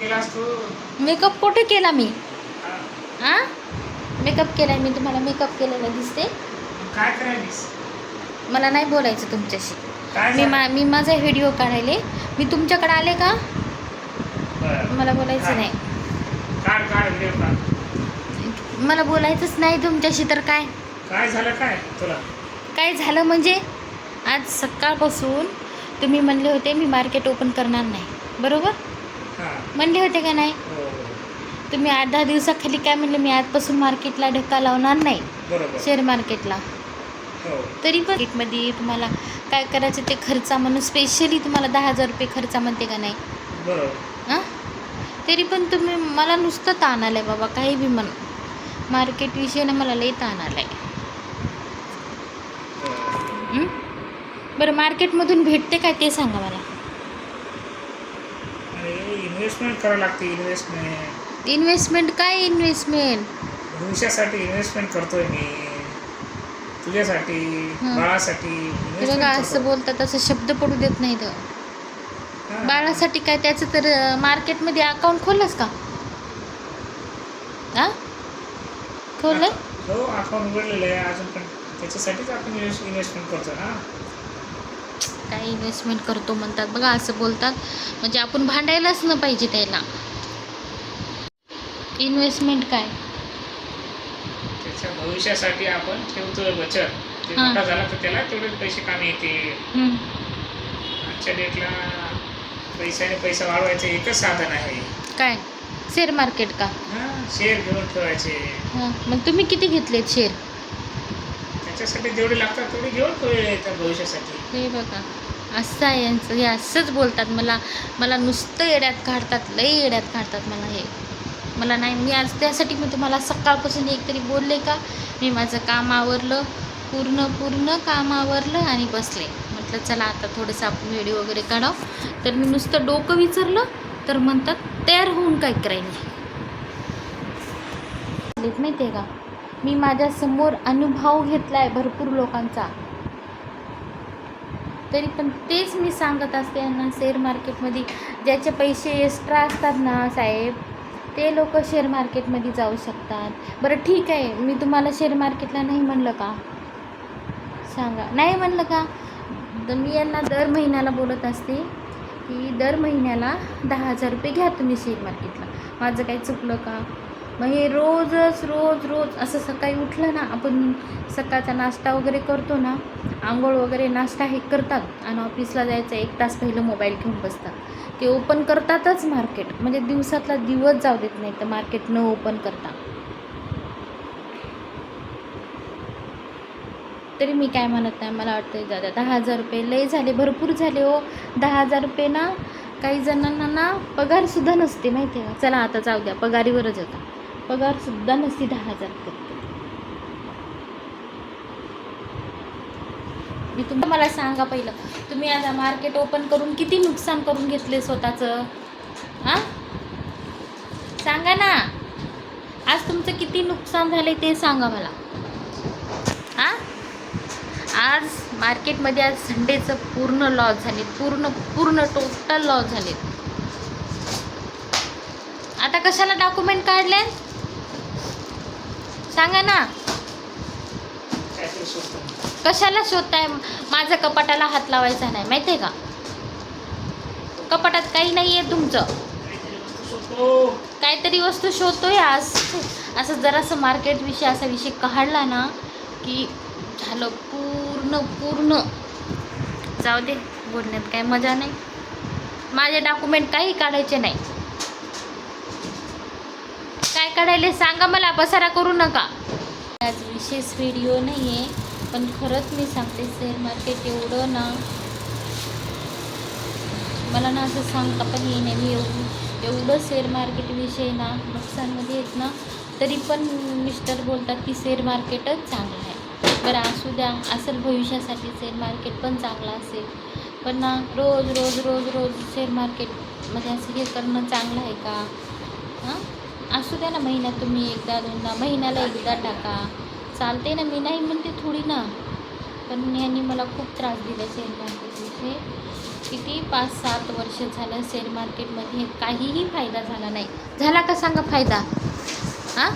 Makeup कुठे केला मी? हा. मेकअप केला मी तुम्हाला मेकअप केलेला दिसते काय करायलीस? मला नाही बोलायचं तुमच्याशी. मी मा मी माझा व्हिडिओ काढायले. मी तुमच्याकडे आले का. मला बोलायचं. नाही. मला बोलायचंच नाही तुमच्याशी तर काय? काय झालं काय तुला? काय झालं म्हणजे आज सकाळपासून तुम्ही म्हणले होते मी मार्केट ओपन करणार नाही. बरोबर? म्हणले होते का नाही? हो तुम्ही आठ दहा दिवसाखाली काय म्हणलं मी आजपासून मार्केटला धक्का लावणार नाही. शेअर मार्केटला. हो. तरी पण मार्केटमध्ये तुम्हाला काय करायचं ते खर्चा म्हणून स्पेशली तुम्हाला दहा हजार रुपये खर्चा म्हणते का नाही? हां? तरी पण तुम्ही मला नुसतं ताण आलं आहे बाबा काही बी म्हण. मार्केट ना मला लई ताण आलं आहे बरं. मार्केटमधून भेटते काय ते सांगा मला. इन्व्हेस्टमेंट करावं लागते इन्व्हेस्टमेंट इन्व्हेस्टमेंट काय इन्व्हेस्टमेंट भविष्यासाठी इन्व्हेस्टमेंट करतोय मी. तुझ्यासाठी हं. बाळासाठी ते investment बघा. असं बोलतात असं शब्द पडू देत नाही तर. हा. बाळासाठी काय त्याचं तर अं, मार्केटमध्ये अकाउंट खोललंस का? हां? खोललंय हो अकाउंट उघडलेलं आहे अजून पण. त्याच्यासाठीच आपण इन्व्हेस्टमेंट करतो ना. काय इन्व्हेस्टमेंट करतो म्हणतात. बघा असं बोलतात. म्हणजे आपण भांडायलाच न पाहिजे त्याला. इन्व्हेस्टमेंट काय? त्याच्या भविष्यासाठी आपण ठेवतोय बचत. ते हां. मोठा झाला तर त्याला तेवढे पैसे कामी येते. आजच्या डेटला पैशाने पैसा वाढवायचं एकच साधन आहे. काय? शेअर मार्केट का? हां शेअर घेऊन ठेवायचे. हां. मग तुम्ही किती घेतलेत शेअर त्याच्यासाठी जेवढे लागतात तेवढे घेऊन येतात भविष्यासाठी. हे बघा असं आहे यांचं हे असंच बोलतात. मला मला नुसतं येड्यात काढतात लई येड्यात काढतात मला हे. मला नाही मी आज त्यासाठी मी तुम्हाला सकाळपासून एक तरी बोलले का? मी माझं काम आवरलं पूर्ण पूर्ण काम आवरलं आणि बसले. म्हटलं चला आता थोडंसं आपण व्हिडिओ वगैरे काढावं. तर मी नुसतं डोकं विचारलं तर म्हणतात तयार होऊन काय करायला माहिती आहे का? मी माझ्यासमोर अनुभव घेतला आहे भरपूर लोकांचा. तरी पण तेच मी सांगत असते यांना शेअर मार्केटमध्ये ज्याचे पैसे एक्स्ट्रा असतात ना साहेब ते लोक शेअर मार्केटमध्ये जाऊ शकतात. बरं ठीक आहे मी तुम्हाला शेअर मार्केटला नाही म्हणलं का? सांगा. नाही म्हणलं का? तर मी यांना दर महिन्याला बोलत असते की दर महिन्याला दहा हजार रुपये घ्या तुम्ही शेअर मार्केटला माझं काही चुकलं का? मग हे रोजच रोज रोज असं सकाळी उठलं ना आपण सकाळचा नाश्ता वगैरे करतो ना आंघोळ वगैरे नाश्ता हे करतात आणि ऑफिसला जायचं एक तास पहिलं मोबाईल घेऊन बसतात. ते ओपन करतातच मार्केट म्हणजे दिवसातला दिवस जाऊ देत नाही तर मार्केट न ओपन करता. तरी मी काय म्हणत नाही मला वाटतं दादा दहा हजार रुपये लय झाले भरपूर झाले हो. दहा हजार रुपये ना काही जणांना ना पगारसुद्धा नसते माहिती आहे का? चला आता जाऊ द्या पगारीवरच होता पगारसुद्धा नसते दहा हजार मी तुम्ही मला सांगा पहिलं तुम्ही आता मार्केट ओपन करून किती नुकसान करून घेतले स्वतःचं? हां? सांगा ना. आज तुमचं किती नुकसान झाले ते सांगा मला. हां? आज मार्केटमध्ये आज संडेचं पूर्ण लॉस झाले पूर्ण पूर्ण टोटल लॉस झाले. आता कशाला डॉक्युमेंट काढले? सांगा ना. कशाला शोधताय? माझं कपाटाला हात लावायचा नाही माहिती आहे का? कपाटात काही नाही आहे तुमचं. काहीतरी वस्तू शोधतोय आज. असं जरासं मार्केटविषयी असा विषय काढला ना की झालं पूर्ण पूर्ण. जाऊ दे बोलण्यात काय मजा नाही. माझे डॉक्युमेंट काही काढायचे नाही. काय काढायला सांगा मला पसारा करू नका. आज विशेष व्हिडिओ नाही आहे पण खरंच मी सांगते शेअर मार्केट एवढं ना मला ना असं सांगता पण येई नाही. मी एवढं एवढं शेअर मार्केटविषयी ना नुकसानमध्ये येत ना तरी पण मिस्टर बोलतात की शेअर मार्केटच चांगलं आहे. बरं असू द्या असेल भविष्यासाठी शेअर मार्केट पण चांगलं असेल. पण ना रोज रोज रोज रोज शेअर मार्केटमध्ये असं हे करणं चांगलं आहे का? असू द्या ना महिन्यात तुम्ही एकदा दोनदा महिन्याला एकदा टाका. चालते ना मी नाही म्हणते थोडी ना. पण यांनी मला खूप त्रास दिला शेअर मार्केटविषयी किती पाच सात वर्ष झालं शेअर मार्केटमध्ये काहीही फायदा झाला नाही. झाला का सांगा फायदा? हां?